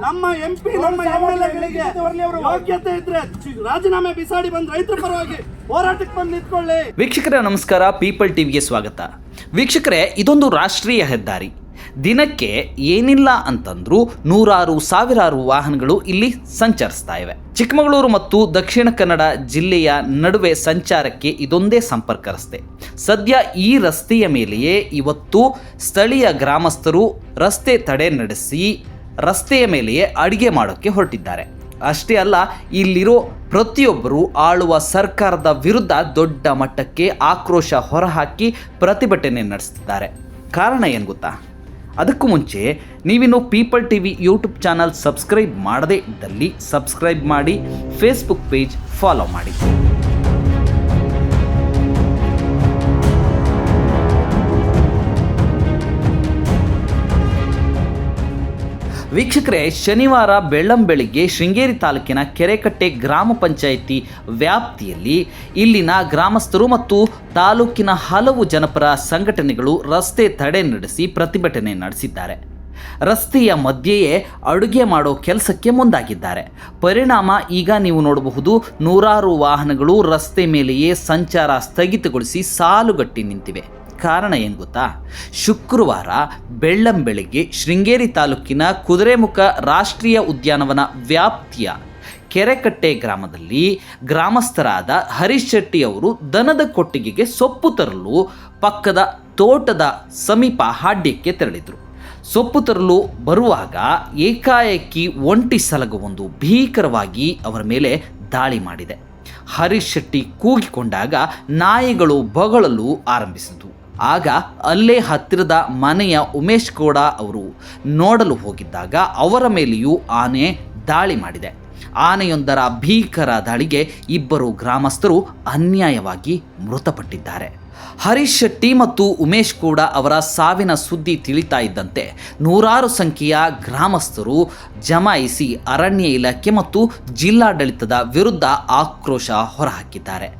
ನಮ್ಮ ಎಂಪಿ ನಮ್ಮ M L ಎಗಳಿಗೆ ಯೋಗ್ಯತೆ ಇದ್ರೆ ರಾಜೀನಾಮೆ ಬಿಸಾಡಿ ಬಂದ್ ರೈತರ ಪರವಾಗಿ ಹೋರಾಟಕ್ಕೆ ಬಂದು ನಿಂತ್ಕೊಳ್ಳಿ. ವೀಕ್ಷಕರೇ, ನಮಸ್ಕಾರ. ಪೀಪಲ್ ಟಿವಿಗೆ ಸ್ವಾಗತ. ವೀಕ್ಷಕರೇ, ಇದೊಂದು ರಾಷ್ಟ್ರೀಯ ಹೆದ್ದಾರಿ. ದಿನಕ್ಕೆ ಏನಿಲ್ಲ ಅಂತಂದ್ರೂ ನೂರಾರು ಸಾವಿರಾರು ವಾಹನಗಳು ಇಲ್ಲಿ ಸಂಚರಿಸ್ತಾ ಇವೆ. ಚಿಕ್ಕಮಗಳೂರು ಮತ್ತು ದಕ್ಷಿಣ ಕನ್ನಡ ಜಿಲ್ಲೆಯ ನಡುವೆ ಸಂಚಾರಕ್ಕೆ ಇದೊಂದೇ ಸಂಪರ್ಕ ರಸ್ತೆ. ಸದ್ಯ ಈ ರಸ್ತೆಯ ಮೇಲೆಯೇ ಇವತ್ತು ಸ್ಥಳೀಯ ಗ್ರಾಮಸ್ಥರು ರಸ್ತೆ ತಡೆ ನಡೆಸಿ ರಸ್ತೆಯ ಮೇಲೆಯೇ ಅಡಿಗೆ ಮಾಡೋಕ್ಕೆ ಹೊರಟಿದ್ದಾರೆ. ಅಷ್ಟೇ ಅಲ್ಲ, ಇಲ್ಲಿರೋ ಪ್ರತಿಯೊಬ್ಬರು ಆಳುವ ಸರ್ಕಾರದ ವಿರುದ್ಧ ದೊಡ್ಡ ಮಟ್ಟಕ್ಕೆ ಆಕ್ರೋಶ ಹೊರಹಾಕಿ ಪ್ರತಿಭಟನೆ ನಡೆಸ್ತಿದ್ದಾರೆ. ಕಾರಣ ಏನು ಗೊತ್ತಾ? ಅದಕ್ಕೂ ಮುಂಚೆ ನೀವಿನ್ನು people T V YouTube channel subscribe ಮಾಡದೇ ಇದ್ದಲ್ಲಿ ಸಬ್ಸ್ಕ್ರೈಬ್ ಮಾಡಿ ಫೇಸ್ಬುಕ್ ಪೇಜ್ ಫಾಲೋ ಮಾಡಿ. ವೀಕ್ಷಕರೇ, ಶನಿವಾರ ಬೆಳ್ಳಂಬೆಳಿಗ್ಗೆ ಶೃಂಗೇರಿ ತಾಲೂಕಿನ ಕೆರೆಕಟ್ಟೆ ಗ್ರಾಮ ಪಂಚಾಯಿತಿ ವ್ಯಾಪ್ತಿಯಲ್ಲಿ ಇಲ್ಲಿನ ಗ್ರಾಮಸ್ಥರು ಮತ್ತು ತಾಲೂಕಿನ ಹಲವು ಜನಪರ ಸಂಘಟನೆಗಳು ರಸ್ತೆ ತಡೆ ನಡೆಸಿ ಪ್ರತಿಭಟನೆ ನಡೆಸಿದ್ದಾರೆ. ರಸ್ತೆಯ ಮಧ್ಯೆಯೇ ಅಡುಗೆ ಮಾಡೋ ಕೆಲಸಕ್ಕೆ ಮುಂದಾಗಿದ್ದಾರೆ. ಪರಿಣಾಮ ಈಗ ನೀವು ನೋಡಬಹುದು, ನೂರಾರು ವಾಹನಗಳು ರಸ್ತೆ ಮೇಲೆಯೇ ಸಂಚಾರ ಸ್ಥಗಿತಗೊಳಿಸಿ ಸಾಲುಗಟ್ಟಿ ನಿಂತಿವೆ. ಕಾರಣ ಏನು ಗೊತ್ತಾ? ಶುಕ್ರವಾರ ಬೆಳ್ಳಂಬೆಳಿಗ್ಗೆ ಶೃಂಗೇರಿ ತಾಲೂಕಿನ ಕುದುರೆಮುಖ ರಾಷ್ಟ್ರೀಯ ಉದ್ಯಾನವನ ವ್ಯಾಪ್ತಿಯ ಕೆರೆಕಟ್ಟೆ ಗ್ರಾಮದಲ್ಲಿ ಗ್ರಾಮಸ್ಥರಾದ ಹರೀಶ್ ಶೆಟ್ಟಿ ಅವರು ದನದ ಕೊಟ್ಟಿಗೆಗೆ ಸೊಪ್ಪು ತರಲು ಪಕ್ಕದ ತೋಟದ ಸಮೀಪ ಹಾಡ್ಯಕ್ಕೆ ತೆರಳಿದರು. ಸೊಪ್ಪು ತರಲು ಬರುವಾಗ ಏಕಾಏಕಿ ಒಂಟಿ ಸಲಗವೊಂದು ಭೀಕರವಾಗಿ ಅವರ ಮೇಲೆ ದಾಳಿ ಮಾಡಿದೆ. ಹರೀಶ್ ಶೆಟ್ಟಿ ಕೂಗಿಕೊಂಡಾಗ ನಾಯಿಗಳು ಬೊಗಳಲು ಆರಂಭಿಸಿತು ಆಗ ಅಲ್ಲೇ ಹತ್ತಿರದ ಮನೆಯ ಉಮೇಶ್ ಗೌಡ ಅವರು ನೋಡಲು ಹೋಗಿದ್ದಾಗ ಅವರ ಮೇಲೆಯೂ ಆನೆ ದಾಳಿ ಮಾಡಿದೆ. ಆನೆಯೊಂದರ ಭೀಕರ ದಾಳಿಗೆ ಇಬ್ಬರು ಗ್ರಾಮಸ್ಥರು ಅನ್ಯಾಯವಾಗಿ ಮೃತಪಟ್ಟಿದ್ದಾರೆ. ಹರೀಶ್ ಶೆಟ್ಟಿ ಮತ್ತು ಉಮೇಶ್ ಕೂಡ ಅವರ ಸಾವಿನ ಸುದ್ದಿ ತಿಳಿತಾ ಇದ್ದಂತೆ ನೂರಾರು ಸಂಖ್ಯೆಯ ಗ್ರಾಮಸ್ಥರು ಜಮಾಯಿಸಿ ಅರಣ್ಯ ಇಲಾಖೆ ಮತ್ತು ಜಿಲ್ಲಾಡಳಿತದ ವಿರುದ್ಧ ಆಕ್ರೋಶ ಹೊರಹಾಕಿದ್ದಾರೆ.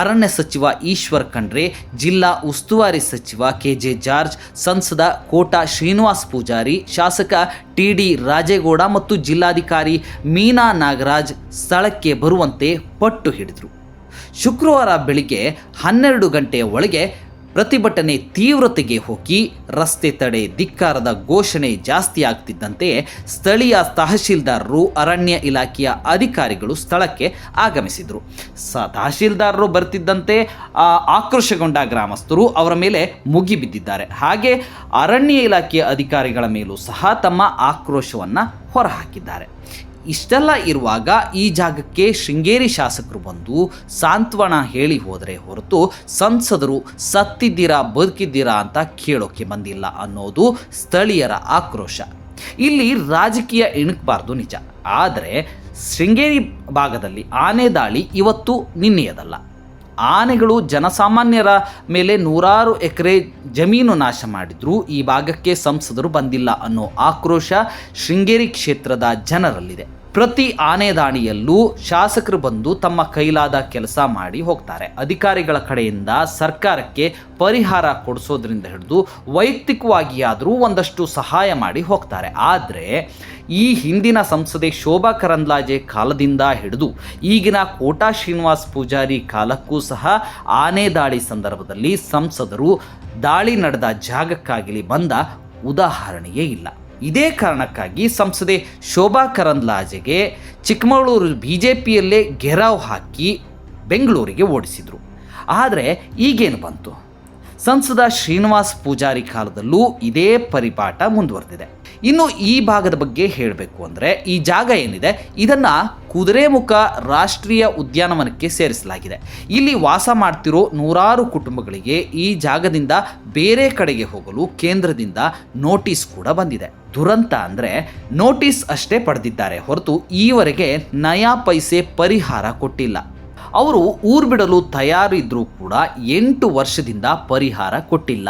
ಅರಣ್ಯ ಸಚಿವ ಈಶ್ವರ್ ಖಂಡ್ರೆ, ಜಿಲ್ಲಾ ಉಸ್ತುವಾರಿ ಸಚಿವ ಕೆ ಜೆ ಜಾರ್ಜ್, ಸಂಸದ ಕೋಟಾ ಶ್ರೀನಿವಾಸ್ ಪೂಜಾರಿ, ಶಾಸಕ ಟಿ ಡಿ ರಾಜೇಗೌಡ ಮತ್ತು ಜಿಲ್ಲಾಧಿಕಾರಿ ಮೀನಾ ನಾಗರಾಜ್ ಸ್ಥಳಕ್ಕೆ ಬರುವಂತೆ ಪಟ್ಟು ಹಿಡಿದರು. ಶುಕ್ರವಾರ ಬೆಳಿಗ್ಗೆ ಹನ್ನೆರಡು ಗಂಟೆಯ ಒಳಗೆ ಪ್ರತಿಭಟನೆ ತೀವ್ರತೆಗೆ ಹೋಗಿ ರಸ್ತೆ ತಡೆ ಧಿಕ್ಕಾರದ ಘೋಷಣೆ ಜಾಸ್ತಿ ಆಗ್ತಿದ್ದಂತೆ ಸ್ಥಳೀಯ ತಹಶೀಲ್ದಾರರು ಅರಣ್ಯ ಇಲಾಖೆಯ ಅಧಿಕಾರಿಗಳು ಸ್ಥಳಕ್ಕೆ ಆಗಮಿಸಿದರು. ಸ ತಹಶೀಲ್ದಾರರು ಬರ್ತಿದ್ದಂತೆ ಆಕ್ರೋಶಗೊಂಡ ಗ್ರಾಮಸ್ಥರು ಅವರ ಮೇಲೆ ಮುಗಿಬಿದ್ದಿದ್ದಾರೆ ಹಾಗೆ ಅರಣ್ಯ ಇಲಾಖೆಯ ಅಧಿಕಾರಿಗಳ ಮೇಲೂ ಸಹ ತಮ್ಮ ಆಕ್ರೋಶವನ್ನು ಹೊರಹಾಕಿದ್ದಾರೆ. ಇಷ್ಟೆಲ್ಲ ಇರುವಾಗ ಈ ಜಾಗಕ್ಕೆ ಶೃಂಗೇರಿ ಶಾಸಕರು ಬಂದು ಸಾಂತ್ವನ ಹೇಳಿ ಹೋದರೆ ಹೊರತು ಸಂಸದರು ಸತ್ತಿದ್ದೀರಾ, ಬದುಕಿದ್ದೀರಾ ಅಂತ ಕೇಳೋಕೆ ಬಂದಿಲ್ಲ ಅನ್ನೋದು ಸ್ಥಳೀಯರ ಆಕ್ರೋಶ. ಇಲ್ಲಿ ರಾಜಕೀಯ ಇಣುಕಬಾರ್ದು ನಿಜ. ಆದರೆ ಶೃಂಗೇರಿ ಭಾಗದಲ್ಲಿ ಆನೆ ದಾಳಿ ಇವತ್ತು ನಿನ್ನೆಯದಲ್ಲ. ಆನೆಗಳು ಜನಸಾಮಾನ್ಯರ ಮೇಲೆ ನೂರಾರು ಎಕರೆ ಜಮೀನು ನಾಶ ಮಾಡಿದ್ರು. ಈ ಭಾಗಕ್ಕೆ ಸಂಸದರು ಬಂದಿಲ್ಲ ಅನ್ನೋ ಆಕ್ರೋಶ ಶೃಂಗೇರಿ ಕ್ಷೇತ್ರದ ಜನರಲ್ಲಿದೆ. ಪ್ರತಿ ಆನೆ ದಾಣಿಯಲ್ಲೂ ಶಾಸಕರು ಬಂದು ತಮ್ಮ ಕೈಲಾದ ಕೆಲಸ ಮಾಡಿ ಹೋಗ್ತಾರೆ. ಅಧಿಕಾರಿಗಳ ಕಡೆಯಿಂದ ಸರ್ಕಾರಕ್ಕೆ ಪರಿಹಾರ ಕೊಡಿಸೋದ್ರಿಂದ ಹಿಡಿದು ವೈಯಕ್ತಿಕವಾಗಿ ಆದರೂ ಒಂದಷ್ಟು ಸಹಾಯ ಮಾಡಿ ಹೋಗ್ತಾರೆ. ಆದರೆ ಈ ಹಿಂದಿನ ಸಂಸದೆ ಶೋಭಾ ಕರಂದ್ಲಾಜೆ ಕಾಲದಿಂದ ಹಿಡಿದು ಈಗಿನ ಕೋಟಾ ಶ್ರೀನಿವಾಸ್ ಪೂಜಾರಿ ಕಾಲಕ್ಕೂ ಸಹ ಆನೆ ದಾಳಿ ಸಂದರ್ಭದಲ್ಲಿ ಸಂಸದರು ದಾಳಿ ನಡೆದ ಜಾಗಕ್ಕಾಗಲಿ ಬಂದ ಉದಾಹರಣೆಯೇ ಇಲ್ಲ. ಇದೇ ಕಾರಣಕ್ಕಾಗಿ ಸಂಸದೆ ಶೋಭಾ ಕರಂದ್ಲಾಜೆಗೆ ಚಿಕ್ಕಮಗಳೂರು ಬಿ ಜೆ ಪಿಯಲ್ಲೇ ಗೆರಾವ್ ಹಾಕಿ ಬೆಂಗಳೂರಿಗೆ ಓಡಿಸಿದರು. ಆದರೆ ಈಗೇನು ಬಂತು? ಸಂಸದ ಶ್ರೀನಿವಾಸ್ ಪೂಜಾರಿ ಕಾಲದಲ್ಲೂ ಇದೇ ಪರಿಪಾಠ ಮುಂದುವರೆದಿದೆ. ಇನ್ನು ಈ ಭಾಗದ ಬಗ್ಗೆ ಹೇಳಬೇಕು ಅಂದರೆ ಈ ಜಾಗ ಏನಿದೆ, ಇದನ್ನು ಕುದುರೆಮುಖ ರಾಷ್ಟ್ರೀಯ ಉದ್ಯಾನವನಕ್ಕೆ ಸೇರಿಸಲಾಗಿದೆ. ಇಲ್ಲಿ ವಾಸ ಮಾಡ್ತಿರೋ ನೂರಾರು ಕುಟುಂಬಗಳಿಗೆ ಈ ಜಾಗದಿಂದ ಬೇರೆ ಕಡೆಗೆ ಹೋಗಲು ಕೇಂದ್ರದಿಂದ ನೋಟಿಸ್ ಕೂಡ ಬಂದಿದೆ. ದುರಂತ ಅಂದರೆ ನೋಟಿಸ್ ಅಷ್ಟೇ ಪಡೆದಿದ್ದಾರೆ ಹೊರತು ಈವರೆಗೆ ನಯಾ ಪೈಸೆ ಪರಿಹಾರ ಕೊಟ್ಟಿಲ್ಲ. ಅವರು ಊರು ಬಿಡಲು ತಯಾರಿದ್ರೂ ಕೂಡ ಎಂಟು ವರ್ಷದಿಂದ ಪರಿಹಾರ ಕೊಟ್ಟಿಲ್ಲ.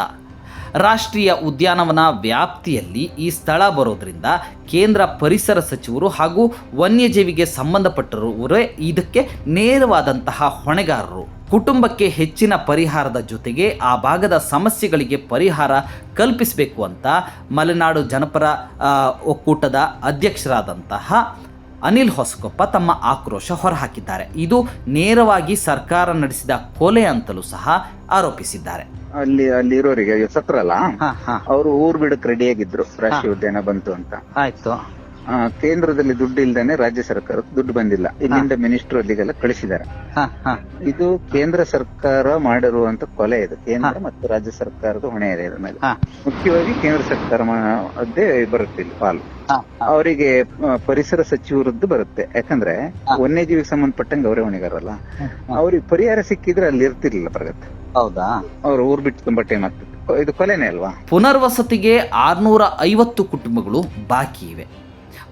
ರಾಷ್ಟ್ರೀಯ ಉದ್ಯಾನವನ ವ್ಯಾಪ್ತಿಯಲ್ಲಿ ಈ ಸ್ಥಳ ಬರೋದ್ರಿಂದ ಕೇಂದ್ರ ಪರಿಸರ ಸಚಿವರು ಹಾಗೂ ವನ್ಯಜೀವಿಗೆ ಸಂಬಂಧಪಟ್ಟರುವರೇ ಇದಕ್ಕೆ ನೇರವಾದಂತಹ ಹೊಣೆಗಾರರು. ಕುಟುಂಬಕ್ಕೆ ಹೆಚ್ಚಿನ ಪರಿಹಾರದ ಜೊತೆಗೆ ಆ ಭಾಗದ ಸಮಸ್ಯೆಗಳಿಗೆ ಪರಿಹಾರ ಕಲ್ಪಿಸಬೇಕು ಅಂತ ಮಲೆನಾಡು ಜನಪರ ಒಕ್ಕೂಟದ ಅಧ್ಯಕ್ಷರಾದಂತಹ ಅನಿಲ್ ಹೊಸಕೊಪ್ಪ ತಮ್ಮ ಆಕ್ರೋಶ ಹೊರಹಾಕಿದ್ದಾರೆ. ಇದು ನೇರವಾಗಿ ಸರ್ಕಾರ ನಡೆಸಿದ ಕೊಲೆ ಅಂತಲೂ ಸಹ ಆರೋಪಿಸಿದ್ದಾರೆ. ಅಲ್ಲಿ ಅಲ್ಲಿ ಇರೋರಿಗೆ ಸತ್ರಲ್ಲ? ಹಾ ಹಾ. ಅವರು ಊರ್ ಬಿಡಕ್ ರೆಡಿ ಆಗಿದ್ರು ರಾಷ್ಟ್ರೀಯ ಉದ್ಯಾನ ಬಂತು ಅಂತ. ಆಯ್ತು. ಆ, ಕೇಂದ್ರದಲ್ಲಿ ದುಡ್ಡು ಇಲ್ದೇನೆ ರಾಜ್ಯ ಸರ್ಕಾರ ದುಡ್ಡು ಬಂದಿಲ್ಲ. ಇಲ್ಲಿಂದ ಮಿನಿಸ್ಟರ್ ಅಲ್ಲಿಗೆಲ್ಲ ಕಳಿಸಿದ್ದಾರೆ. ಹಾ ಹಾ. ಇದು ಕೇಂದ್ರ ಸರ್ಕಾರ ಮಾಡಿರುವಂತ ಕೊಲೆ ಇದು. ಕೇಂದ್ರ ಮತ್ತು ರಾಜ್ಯ ಸರ್ಕಾರದ ಹೊಣೆ ಇದೆ ಇದ್ರ ಮೇಲೆ. ಹಾ. ಮುಖ್ಯವಾಗಿ ಕೇಂದ್ರ ಸರ್ಕಾರ ಅದೇ ಬರುತ್ತೆ ಇಲ್ಲಿ ಪಾಲು. ಹಾ, ಅವರಿಗೆ ಪರಿಸರ ಸಚಿವರದ್ದು ಬರುತ್ತೆ. ಯಾಕಂದ್ರೆ ವನ್ಯಜೀವಿಗೆ ಸಂಬಂಧಪಟ್ಟಂಗೆ ಅವರೇ ಹೊಣೆಗಾರಲ್ಲ ಅವ್ರಿಗೆ ಪರಿಹಾರ ಸಿಕ್ಕಿದ್ರೆ ಅಲ್ಲಿ ಇರ್ತಿರ್ಲಿಲ್ಲ ಪ್ರಗತಿ. ಹೌದಾ? ಅವ್ರು ಊರ್ ಬಿಟ್ಟು ತುಂಬಾ ಟೈಮ್ ಆಗ್ತಿತ್ತು ಇದು ಕೊಲೆನೇ ಅಲ್ವಾ? ಪುನರ್ವಸತಿಗೆ ಆರುನೂರ ಐವತ್ತು ಕುಟುಂಬಗಳು ಬಾಕಿ ಇವೆ.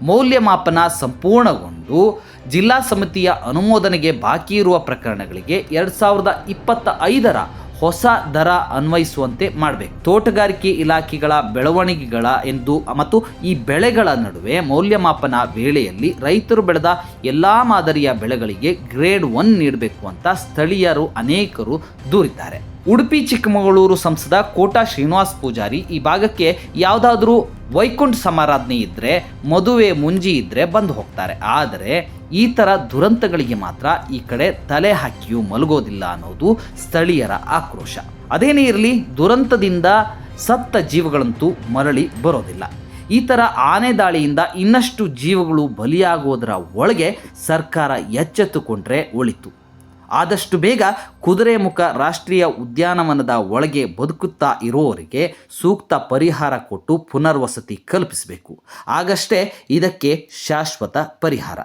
ಮೌಲ್ಯಮಾಪನ ಸಂಪೂರ್ಣಗೊಂಡು ಜಿಲ್ಲಾ ಸಮಿತಿಯ ಅನುಮೋದನೆಗೆ ಬಾಕಿ ಇರುವ ಪ್ರಕರಣಗಳಿಗೆ ಎರಡು ಸಾವಿರದ ಇಪ್ಪತ್ತ ಐದರ ಹೊಸ ದರ ಅನ್ವಯಿಸುವಂತೆ ಮಾಡಬೇಕು. ತೋಟಗಾರಿಕೆ ಇಲಾಖೆಗಳ ಬೆಳವಣಿಗೆಗಳ ಎಂದು ಮತ್ತು ಈ ಬೆಳೆಗಳ ನಡುವೆ ಮೌಲ್ಯಮಾಪನ ವೇಳೆಯಲ್ಲಿ ರೈತರು ಬೆಳೆದ ಎಲ್ಲ ಮಾದರಿಯ ಬೆಳೆಗಳಿಗೆ ಗ್ರೇಡ್ ಒನ್ ನೀಡಬೇಕು ಅಂತ ಸ್ಥಳೀಯರು ಅನೇಕರು ದೂರಿದ್ದಾರೆ. ಉಡುಪಿ ಚಿಕ್ಕಮಗಳೂರು ಸಂಸದ ಕೋಟಾ ಶ್ರೀನಿವಾಸ್ ಪೂಜಾರಿ ಈ ಭಾಗಕ್ಕೆ ಯಾವುದಾದ್ರೂ ವೈಕುಂಠ ಸಮಾರಾಧನೆ ಇದ್ದರೆ ಮದುವೆ ಮುಂಜಿ ಇದ್ದರೆ ಬಂದು ಹೋಗ್ತಾರೆ. ಆದರೆ ಈ ಥರ ದುರಂತಗಳಿಗೆ ಮಾತ್ರ ಈ ಕಡೆ ತಲೆ ಹಾಕಿಯೂ ಮಲಗೋದಿಲ್ಲ ಅನ್ನೋದು ಸ್ಥಳೀಯರ ಆಕ್ರೋಶ. ಅದೇನೇ ಇರಲಿ, ದುರಂತದಿಂದ ಸತ್ತ ಜೀವಗಳಂತೂ ಮರಳಿ ಬರೋದಿಲ್ಲ. ಈ ಥರ ಆನೆ ದಾಳಿಯಿಂದ ಇನ್ನಷ್ಟು ಜೀವಗಳು ಬಲಿಯಾಗುವುದರ ಒಳಗೆ ಸರ್ಕಾರ ಎಚ್ಚೆತ್ತುಕೊಂಡ್ರೆ ಒಳಿತು. ಆದಷ್ಟು ಬೇಗ ಕುದುರೆಮುಖ ರಾಷ್ಟ್ರೀಯ ಉದ್ಯಾನವನದ ಒಳಗೆ ಬದುಕುತ್ತಾ ಇರುವವರಿಗೆ ಸೂಕ್ತ ಪರಿಹಾರ ಕೊಟ್ಟು ಪುನರ್ವಸತಿ ಕಲ್ಪಿಸಬೇಕು. ಆಗಷ್ಟೇ ಇದಕ್ಕೆ ಶಾಶ್ವತ ಪರಿಹಾರ.